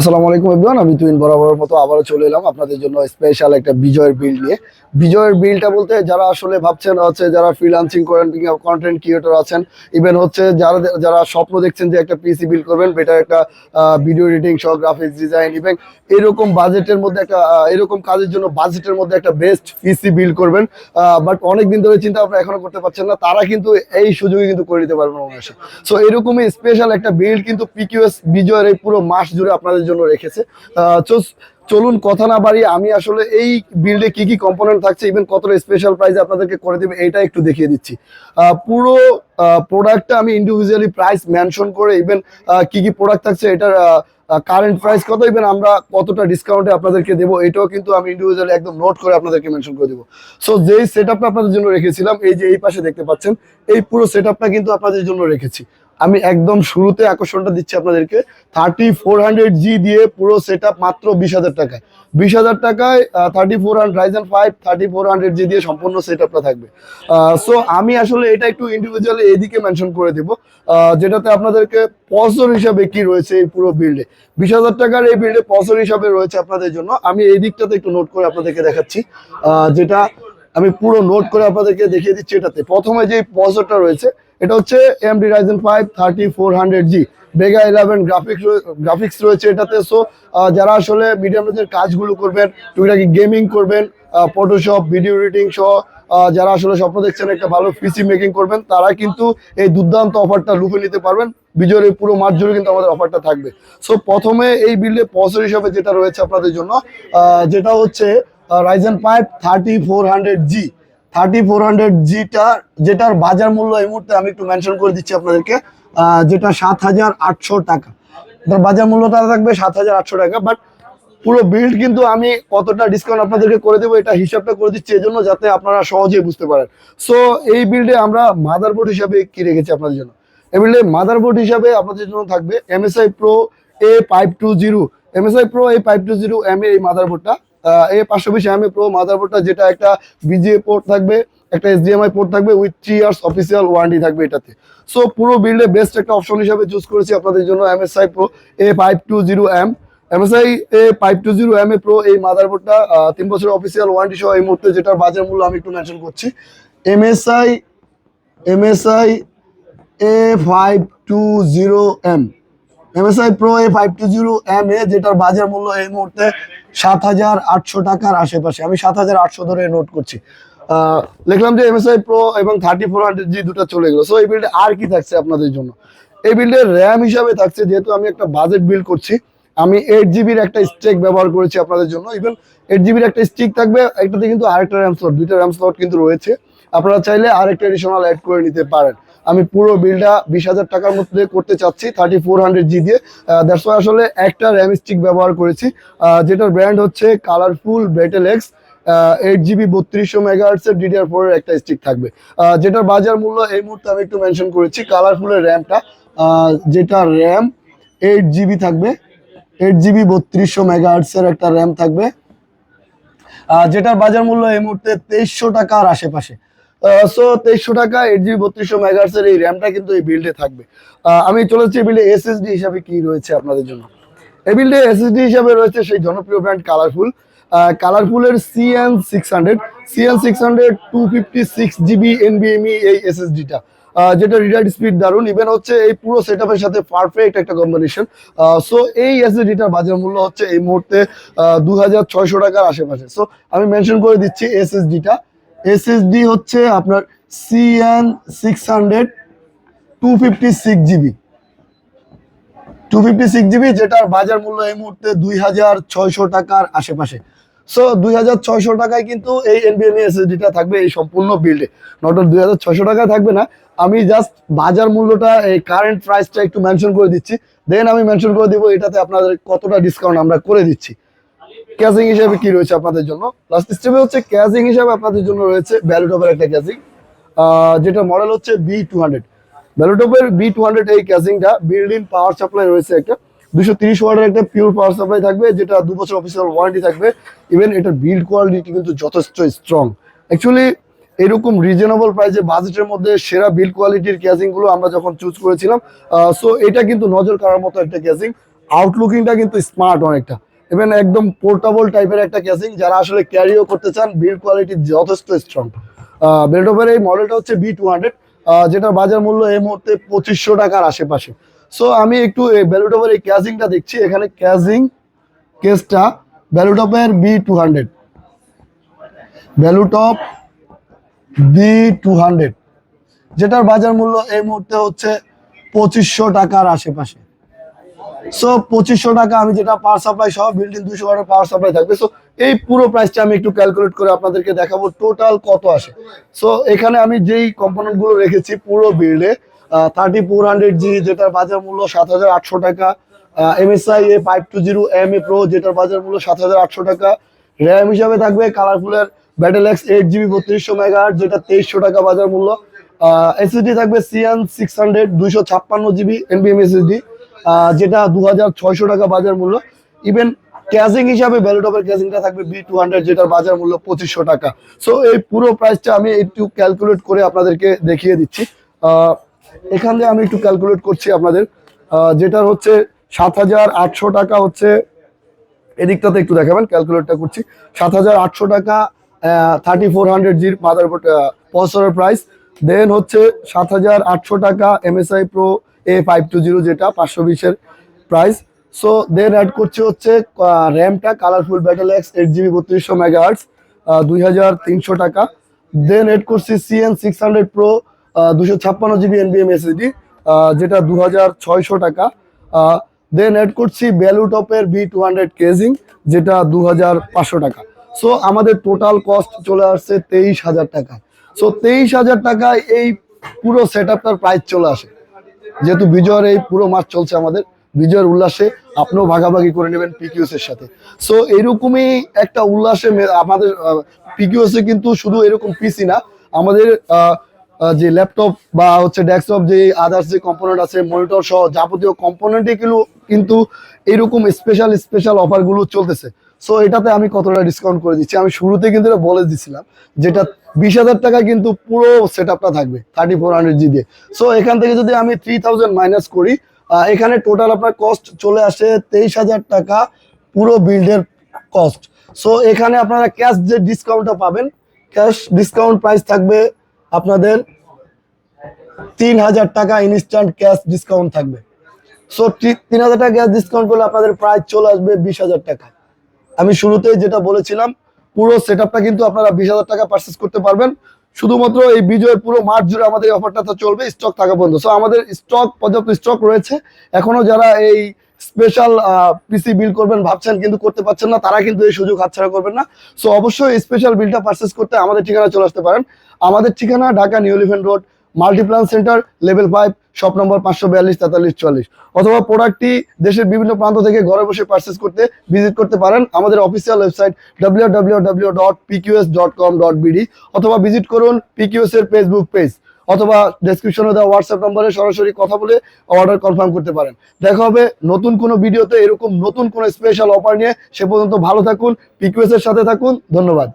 আসসালামু আলাইকুম আমি তুইন বরাবরের মতো আবারও চলে এলাম আপনাদের জন্য স্পেশাল একটা বিজয়ের বিল নিয়ে। বিজয়ের বিলটা বলতে যারা আসলে ভাবছেন হচ্ছে যারা ফ্রিলান্সিং করেন কন্টেন্ট আছেন ইভেন হচ্ছে যারা যারা স্বপ্ন দেখছেন যে একটা পিসি বিল করবেন বেটার একটা ভিডিও এডিটিং সহ গ্রাফিক্স ডিজাইন ইভেন এরকম বাজেটের মধ্যে একটা এরকম কাজের জন্য বাজেটের মধ্যে একটা বেস্ট পিসি বিল করবেন বাট অনেক দিন ধরে চিন্তা ভাবনা এখনও করতে পারছেন না, তারা কিন্তু এই সুযোগে কিন্তু করে নিতে পারবেন সো এরকমই স্পেশাল একটা বিল্ড কিন্তু পিকিউএস বিজয়ের এই পুরো মাস জুড়ে আপনাদের জন্য রেখেছে। চলুন কথা না বাড়িয়ে আমি আসলে এই বিল্ডে কি কি কম্পোনেন্ট থাকছে ইভেন কতটা স্পেশাল প্রাইস আপনাদেরকে করে দেবে এটা একটু দেখিয়ে দিচ্ছি। পুরো প্রোডাক্টটা আমি ইন্ডিভিজুয়ালি প্রাইস মেনশন করে ইভেন কি কি প্রোডাক্ট থাকছে, এটার কারেন্ট প্রাইস কত ইভেন আমরা কতটা ডিসকাউন্টে আপনাদেরকে দেবো, এটাও কিন্তু আমি ইন্ডিভিজুয়ালি একদম নোট করে আপনাদেরকে মেনশন করে দেবো। সো যেই সেট আপনাদের জন্য রেখেছিলাম, এই যে এই পাশে দেখতে পাচ্ছেন, এই পুরো সেট কিন্তু আপনাদের জন্য রেখেছি। আমি একদম শুরুতে আকর্ষণটা দিচ্ছি আপনাদেরকে। থার্টি ফোর হান্ড্রেড জি দিয়ে পুরো সেট মাত্র বিশ হাজার টাকায়। বিশ হাজার টাকায় thirty four hundred five thirty four hundred G দিয়ে সম্পূর্ণ সেট থাকবে। সো আমি আসলে এটা একটু ইন্ডিভিজুয়ালি এদিকে মেনশন করে দেবো। যেটাতে আপনাদেরকে পসর হিসাবে কি রয়েছে এই পুরো বিল্ডে বিশ হাজার টাকার এই বিল্ডে পসর হিসাবে রয়েছে আপনাদের জন্য। আমি এই দিকটাতে একটু নোট করে আপনাদেরকে দেখাচ্ছি। যেটা আমি পুরো নোট করে আপনাদেরকে দেখিয়ে দিচ্ছি এটাতে। প্রথমে যে পসরটা রয়েছে এটা হচ্ছে AMD Ryzen five thirty four hundred G Vega eleven graphics graphics রয়েছে এটাতে। সো যারা আসলে মিডিয়াম রেঞ্জের কাজগুলো করবেন, টুকিটাকি গেমিং করবেন ফটোশপ ভিডিও এডিটিং সহ যারা আসলে স্বপ্ন দেখছেন একটা ভালো পিসি মেকিং করবেন, তারা কিন্তু এই দুর্দান্ত অফারটা লুফে নিতে পারবেন। বিজয়ের এই পুরো মাস জুড়ে কিন্তু আমাদের অফারটা থাকবে। সো প্রথমে এই বিল্ডে পসর হিসাবে যেটা রয়েছে আপনাদের জন্য যেটা হচ্ছে Ryzen five thirty four hundred G thirty four hundred জিটা যেটার বাজার মূল্য এই মুহূর্তে আমি একটু মেনশন করে দিচ্ছি আপনাদেরকে যেটা সাত হাজার আটশো টাকা। এটার বাজার মূল্যটা থাকবে সাত হাজার আটশো টাকা বাট পুরো বিল্ড কিন্তু আমি কতটা ডিসকাউন্ট আপনাদেরকে করে দেবো এটা হিসাবটা করে দিচ্ছি এই জন্য যাতে আপনারা সহজেই বুঝতে পারেন। সো এই বিল্ডে আমরা মাদারবোর্ড হিসাবে কি রেখেছি আপনাদের জন্য? এই বিল্ডে মাদারবোর্ড হিসাবে আপনাদের জন্য থাকবে MSI pro A five two zero MSI pro A five two zero M এই মাদারবোর্ডটা এ পাঁচশো বিশ এম এ প্রো মাদারবোর্ডটা যেটা একটা বিজিএ পোর্ট থাকবে, একটা এইচডিএমআই পোর্ট থাকবে with three years official warranty থাকবে এটাতে। সো পুরো বিল্ডে বেস্ট একটা অপশন হিসাবে চুজ করেছি আপনাদের জন্য MSI pro A five two zero M MSI A five two zero M A pro এই মাদারবোর্ডটা তিন বছরের অফিসিয়াল ওয়ারেন্টি সহ এই মুহূর্তে যেটার বাজার মূল্য আমি একটু মেনশন করছি। MSI MSI A five two zero M MSI pro A five two zero M A যেটার বাজার মূল্য এই মুহূর্তে সাত হাজার আটশো টাকার আশেপাশে। আমি সাত হাজার আটশো ধরে নোট করছি। লিখলাম যে এমএসআই প্রো এবং থার্টি ফোর হান্ড্রেড জি দুটো চলে গেলো। সো এই বিল্ডে আর কি থাকছে আপনাদের জন্য? এই বিল্ডের র্যাম হিসাবে থাকছে, যেহেতু আমি একটা বাজেট বিল্ড করছি, আমি এইট জিবির একটা স্টেক ব্যবহার করেছি আপনাদের জন্য। ইভেন এইট জিবির একটা স্টিক থাকবে, একটাতে কিন্তু আরেকটা র্যাম স্লট দুইটা র্যাম স্লট কিন্তু রয়েছে। আপনারা চাইলে আরেকটা এডিশনাল অ্যাড করে নিতে পারেন। আমি পুরো বিলটা বিশ হাজার টাকার মধ্যে করতে চাচ্ছি থার্টি ফোর হান্ড্রেড জি দিয়ে। দ্যাটস আসলে একটা র্যাম স্টিক ব্যবহার করেছি। যেটার ব্র্যান্ড হচ্ছে কালারফুল ব্রেটেল এক্স এইট জিবি বত্রিশশো মেগাহার্টস এর ডিডিআর ফোর এর একটা স্টিক থাকবে। যেটার বাজার মূল্য এই মুহূর্তে আমি একটু মেনশন করেছি কালারফুলের র্যামটা যেটা র্যাম এইট জিবি থাকবে এইট জিবি বত্রিশশো মেগাহার্টস এর একটা র্যাম থাকবে। যেটার বাজার মূল্য এই মুহূর্তে তেইশশো টাকার আশেপাশে। সো তেইশশো টাকা এইট জিবি বত্রিশশো মেগাহার্টস এর এই র্যামটা কিন্তু এই বিল্ডে থাকবে। আমি চলেছি বিল্ডে এসএসডি হিসাবে কি রয়েছে আপনাদের জন্য? এই বিল্ডে এসএসডি হিসাবে রয়েছে সেই জনপ্রিয় brand colourful কালারফুলের CN six hundred CN six hundred two fifty six GB এনবিএমই এই এসএসডিটা যেটা রিডার স্পিড দারুণ ইভেন হচ্ছে এই পুরো সেট সাথে পারফেক্ট একটা কম্বিনেশন সো এই এসএসডিটার বাজার মূল্য হচ্ছে এই মুহূর্তে দু হাজার ছয়শো টাকার আশেপাশে। সো আমি মেনশন করে দিচ্ছি এসএসডিটা এসএসডি হচ্ছে আপনার CN six hundred two fifty six GB two fifty six GB যেটার বাজার মূল্য এই মুহূর্তে দুই হাজার ছয়শো টাকার আশেপাশে। সো দুই হাজার ছয়শো টাকায় কিন্তু এই এনবিএমই এসএসডিটা থাকবে এই সম্পূর্ণ বিল্ডে নট দুই হাজার ছয়শো টাকায় থাকবে না, আমি জাস্ট বাজার মূল্যটা, এই কারেন্ট প্রাইসটা একটু মেনশন করে দিচ্ছি। দেন আমি মেনশন করে দিব এটাতে আপনাদের কতটা ডিসকাউন্ট আমরা করে দিচ্ছি। ক্যাজিং হিসাবে কি রয়েছে আপনাদের জন্য? লাস্ট স্টেপে হচ্ছে ক্যাজিং হিসাবে আপনাদের জন্য রয়েছে ভ্যালুটপের একটা ক্যাজিং যেটা মডেল হচ্ছে বি টু হান্ড্রেড ভ্যালুটপের বি টু হান্ড্রেড এই ক্যাজিংটা বিল্ড পাওয়ার সাপ্লাই রয়েছে একটা। দুশো তিরিশ ওয়াটের একটা পিওর পাওয়ার সাপ্লাই থাকবে, যেটা দু বছর অফিসিয়াল ওয়ারেন্টি থাকবে। ইভেন এটার বিল্ড কোয়ালিটি কিন্তু যথেষ্ট স্ট্রং অ্যাকচুয়ালি এরকম রিজনেবল প্রাইসে বাজেটের মধ্যে সেরা বিল্ড কোয়ালিটির ক্যাজিংগুলো আমরা যখন চুজ করেছিলাম সো এটা কিন্তু নজর কাড়ার মতো একটা ক্যাজিং আউটলুকিংটা কিন্তু স্মার্ট অনেকটা। এবং একদম পোর্টেবল টাইপের একটা ক্যাসিং যারা আসলে ক্যারিও করতে চান বিল্ড কোয়ালিটি যথেষ্ট স্ট্রং বেল্টপের এই মডেলটা হচ্ছে বি টু হান্ড্রেড যেটার বাজার মূল্য এই মুহূর্তে পঁচিশশো টাকার আশেপাশে। সো আমি একটু বেলুটপের এই ক্যাজিংটা দেখছি। এখানে ক্যাজিং কেসটা বেলুটপের B two hundred Valuetop B two hundred যেটার বাজার মূল্য এই মুহূর্তে হচ্ছে পঁচিশশো টাকার আশেপাশে। সো পঁচিশশো টাকা আমি যেটা পাওয়ার সাপ্লাই সহ বিল্ডিং দুশো ওয়াটের পাওয়ার সাপ্লাই থাকবে। সো এই পুরো প্রাইসটা আমি একটু ক্যালকুলেট করে আপনাদেরকে দেখাবো টোটাল কত আসে। সো এখানে আমি যেই কম্পোনেন্টগুলো রেখেছি পুরো বিল্ডে থার্টি ফোর হান্ড্রেড জি যেটার বাজার মূল্য সাত হাজার আটশো টাকা MSI A five two zero M A pro যেটার বাজার মূল্য সাত হাজার আটশো টাকা। র্যাম হিসাবে থাকবে কালারফুলের ব্যাটেল এক্স এইট জিবি বত্রিশশো মেগা যেটা তেইশশো টাকা বাজার মূল্য। এসএসডি থাকবে সিএন সিক্স হান্ড্রেড দুইশো ছাপ্পান্ন জিবি এনবিএম এসএসডি যেটা দু হাজার ছয়শো টাকা বাজার মূল্য। ইভেন ক্যাজিং হিসাবে ভ্যালুটপের ক্যাজিংটা থাকবে বি টু হান্ড্রেড যেটার বাজার মূল্য পঁচিশশো টাকা। সো এই পুরো প্রাইসটা আমি একটু ক্যালকুলেট করে আপনাদেরকে দেখিয়ে দিচ্ছি। এখান থেকে আমি একটু ক্যালকুলেট করছি আপনাদের। যেটার হচ্ছে সাত হাজার আটশো টাকা হচ্ছে, এদিকটাতে একটু দেখাবেন ক্যালকুলেটটা করছি। সাত হাজার আটশো টাকা থার্টি ফোর হান্ড্রেড জির মাদার প্রসেসরের প্রাইস দেন হচ্ছে সাত হাজার আটশো টাকা MSI pro A five two zero যেটা পাঁচশো বিশের প্রাইস সো দেন অ্যাড করছে হচ্ছে র্যামটা Colorful Battle X eight GB বত্রিশশো মেগা আর্টস দুই হাজার তিনশো টাকা। দেন এড করছি সিএন সিক্স হান্ড্রেড প্রো দুশো ছাপ্পান্ন জিবি এনবিএম এসএসডি যেটা দু হাজার ছয়শো টাকা। দেন এড করছি ভ্যালু টপের বি টু হান্ড্রেড কেজিং যেটা দু হাজার পাঁচশো টাকা। সো আমাদের টোটাল কস্ট চলে আসছে তেইশ হাজার টাকা। সো তেইশ হাজার টাকায় এই পুরো সেট আপটার প্রাইস চলে আসে। যেহেতু বিজয়ের এই পুরো মাস চলছে আমাদের, বিজয়ের উল্লাসে আপনিও ভাগাভাগি করে নেবেন পিকিউএস এর সাথে। সো এরকমই একটা উল্লাসে আমাদের পিকিউএস এ কিন্তু শুধু এরকম পিসি না, আমাদের যে ল্যাপটপ বা হচ্ছে ডেস্কটপ যে আদার্স যে কম্পোনেন্ট আছে মনিটর সহ যাবতীয় কম্পোনেন্টে কিন্তু কিন্তু এরকম স্পেশাল স্পেশাল অফারগুলো চলতেছে। সো এটাতে আমি কতটা ডিসকাউন্ট করে দিচ্ছি? আমি শুরুতে কিন্তু এটা বলে দিছিলাম যেটা বিশ হাজার টাকা কিন্তু পুরো সেট আপটা থাকবে থার্টি ফোর হান্ড্রেড জি দিয়ে। সো এখান থেকে যদি আমি থ্রি থাউজেন্ড মাইনাস করি এখানে টোটাল আপনার কস্ট চলে আসে তেইশ হাজার টাকা পুরো বিল্ডের কস্ট সো এখানে আপনারা ক্যাশ যে ডিসকাউন্টটা পাবেন ক্যাশ ডিসকাউন্ট প্রাইস থাকবে আপনাদের তিন হাজার টাকা ইনস্ট্যান্ট ক্যাশ ডিসকাউন্ট থাকবে। সো তিন হাজার টাকা ক্যাশ ডিসকাউন্ট করলে আপনাদের প্রাইস চলে আসবে বিশ হাজার টাকা আমি শুরুতেই যেটা বলেছিলাম, পুরো সেট কিন্তু আপনারা বিশ হাজার টাকা পারচেস করতে পারবেন। শুধুমাত্র এই বিজয়ের পুরো মার্চ জুড়ে আমাদের এই অফারটা চলবে স্টক থাকা পর্যন্ত সো আমাদের স্টক পর্যাপ্ত স্টক রয়েছে। এখনও যারা এই স্পেশাল পিসি বিল করবেন ভাবছেন কিন্তু করতে পারছেন না, তারা কিন্তু এই সুযোগ হাতছাড়া করবেন না। সো অবশ্যই স্পেশাল বিলটা পারচেস করতে আমাদের ঠিকানা চলে আসতে পারেন। আমাদের ঠিকানা Dhaka new elephant road Multiplan centre level five shop number পাঁচশো বিয়াল্লিশ, তেতাল্লিশ, চুয়াল্লিশ। অথবা প্রোডাক্টটি দেশের বিভিন্ন প্রান্ত থেকে ঘরে বসে পারচেস করতে ভিজিট করতে পারেন আমাদের official website W dot dot com dot অথবা ভিজিট করুন পিকিউএস এর ফেসবুক পেজ অথবা ডেসক্রিপশনে দেওয়া হোয়াটসঅ্যাপ নম্বরে সরাসরি কথা বলে অর্ডার কনফার্ম করতে পারেন। দেখা হবে নতুন কোনো ভিডিওতে এরকম নতুন কোনো স্পেশাল অফার নিয়ে। সে পর্যন্ত ভালো থাকুন পিকিউএস এর সাথে থাকুন, ধন্যবাদ।